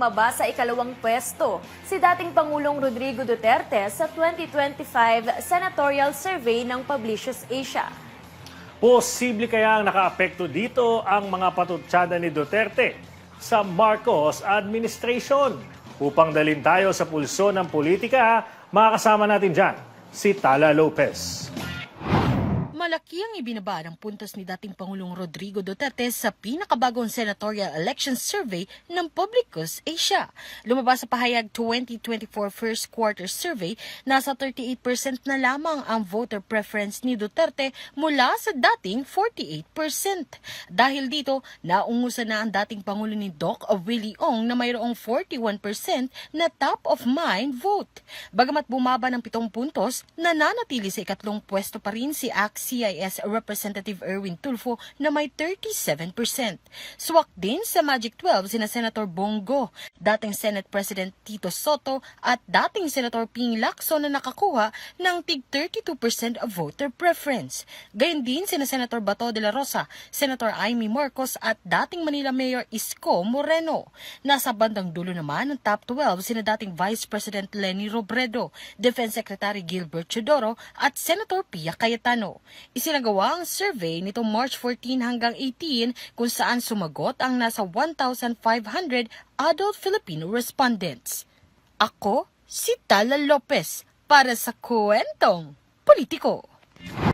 bumaba sa ikalawang pwesto si dating Pangulong Rodrigo Duterte sa 2025 Senatorial Survey ng Publicius Asia. Posible kaya ang nakaapekto dito ang mga patutsada ni Duterte sa Marcos administration? Upang dalin tayo sa pulso ng politika, makakasama natin dyan si Tala Lopez. Malaki ang ibinaba ng puntos ni dating Pangulong Rodrigo Duterte sa pinakabagong senatorial election survey ng Publicus Asia. Lumabas sa pahayag 2024 first quarter survey, nasa 38% na lamang ang voter preference ni Duterte mula sa dating 48%. Dahil dito, naungusan na ang dating Pangulo ni Doc Willie Ong na mayroong 41% na top of mind vote. Bagamat bumaba ng pitong puntos, nananatili sa ikatlong pwesto pa rin si ACT-CIS Representative Erwin Tulfo na may 37%. Swak din sa Magic 12 sina Senator Bongo, dating Senate President Tito Soto at dating Senator Ping Lacson na nakakuha ng tig 32% of voter preference. Gayun din sina Senator Bato de la Rosa, Senator Amy Marcos at dating Manila Mayor Isko Moreno. Nasa bandang dulo naman ng top 12 sina dating Vice President Lenny Robredo, Defense Secretary Gilbert Chodoro at Senator Pia Cayetano. Isinagawa ang survey nitong March 14 hanggang 18 kung saan sumagot ang nasa 1,500 adult Filipino respondents. Ako si Tala Lopez para sa Kwentong Politiko.